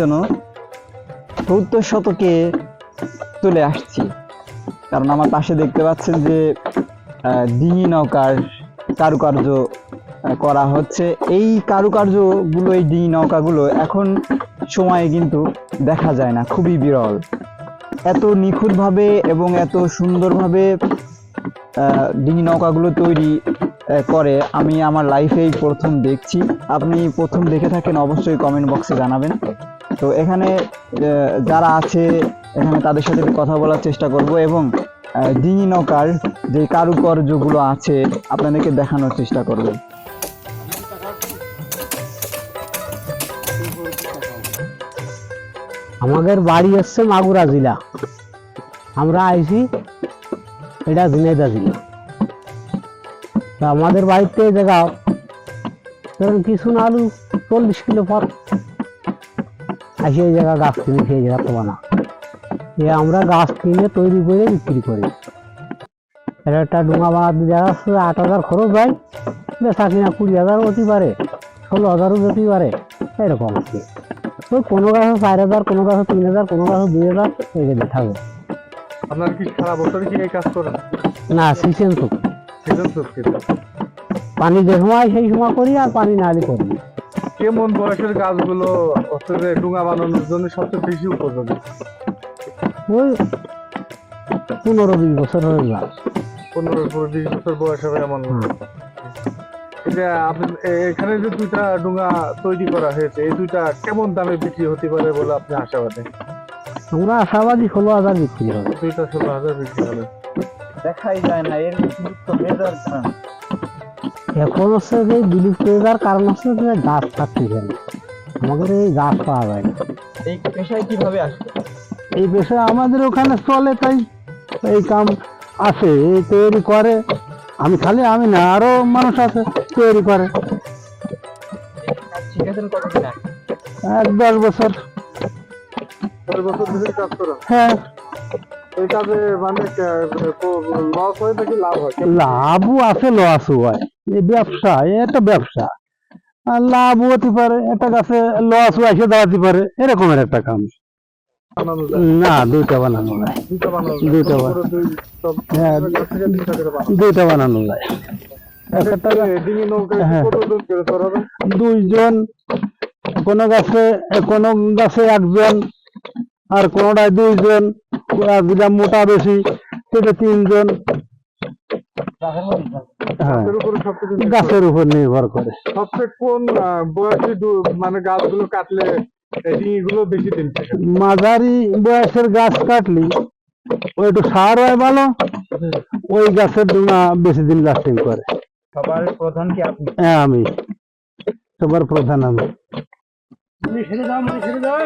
যেন সত্তর শতকে চলে আসছি। কারণ আমার পাশে দেখতে পাচ্ছেন যে ডিঙি নৌকার কারুকার্য করা হচ্ছে। এই কারুকার্যগুলো, এই ডিঙি নৌকাগুলো এখন সময়ে কিন্তু দেখা যায় না, খুবই বিরল। এত নিখুঁতভাবে এবং এত সুন্দরভাবে ডিঙি নৌকাগুলো তৈরি করে আমি আমার লাইফেই প্রথম দেখছি। আপনি প্রথম দেখে থাকেন, অবশ্যই কমেন্ট বক্সে জানাবেন। তো এখানে যারা আছে, এখানে তাদের সাথে কথা বলার চেষ্টা করব এবং ডিঙি নৌকার, যে কারুকার্যগুলো আছে, আপনাদেরকে দেখানোর চেষ্টা করব। আমাদের বাড়ি হচ্ছে মাগুরা জেলা। আমরা আইছি, এটা ঝিনাইদা জেলা। আমাদের বাড়িতে জায়গা ধরেন কিছু না আলু চল্লিশ কিলো পর আসে এই জায়গা গাছ কিনে সেই জায়গা তো না। এ আমরা গাছ কিনে তৈরি করে বিক্রি করি। একটা ডুঙা বানাতে জায়গা আছে আট হাজার খরচ হয়। বেচা কিনা কুড়ি হাজার হতে পারে ষোলো হাজারও যেতে পারে এরকম। আর কি ওই কোনো গাছে চার হাজার কোনো গাছে তিন হাজার কোনো গাছে দুই হাজার এই রেটে থাকবে আপনার কি সারা কি এই কাজ করেন? না সিজন তো সিজন চুক্তি পানি যে সময় সেই সময় করি আর পানি না হলে করি। কেমন বয়সের গাছগুলো হচ্ছে যে ডুঙা বানানোর জন্য সবচেয়ে বেশি উপযোগী? ওই পনেরো বিশ বছরের গাছ। পনেরো পনেরো বিশ বছর বয়স হবে এমন এটা আপনি এখানে যে দুইটা ডুঙা তৈরি করা হয়েছে এই দুইটা কেমন দামে বিক্রি হতে পারে বলে আপনি আশাবাদী? আমরা আশাবাদী ষোলো হাজার বিক্রি হবে। দুইটা ষোলো হাজার বিক্রি হবে। দেখাই যায় না এর যাওয়ার কারণ এখন হচ্ছে যে বিলুপ্ত হয়ে যাওয়ার কারণ হচ্ছে যে গাছ থাকতেছে না আমাদের এই গাছ পাওয়া যায় না। এই পেশায় কীভাবে আসবে? এই পেশা আমাদের ওখানে চলে তাই। এই কাম আছে এই তৈরি করে। আমি খালি আমি না আরও মানুষ আছে তৈরি করে। এক দশ বছর। দশ বছর ধরে কাজ করেন হ্যাঁ। এই কাজে মানে লস হয় নাকি লাভ হয়? লাভও আছে লসও হয়। এই ব্যবসা এটা ব্যবসা লাভ হতে পারে একটা গাছে লস এসে দাঁড়াতে পারে এরকমের একটা কাম না দুইটা বানানো যায় দুইটা বানানো দুইটা বানানো। পুরো হ্যাঁ। দুইটা বানানো নৌকা হ্যাঁ। দুইজন কোনো গাছে কোনো গাছে একজন আর কোনোটায় দুইজন মোটা বেশি সেটা তিনজন হ্যাঁ এর উপরে সবকিছু নির্ভর করে। গাছের উপর নির্ভর করে। সবচেয়ে কোন বয়সী মানে গাছগুলো কাটলে ডিঙিগুলো বেশি দিন মাঝারি বয়সের গাছ কাটলি ওই একটু সার হয় ভালো ওই গাছের ডুঙা বেশি দিন লাস্টিং করে। সবার প্রধান কি আপনি? হ্যাঁ আমি। সবার প্রধান আমি। ছেড়ে দাও ছেড়ে দাও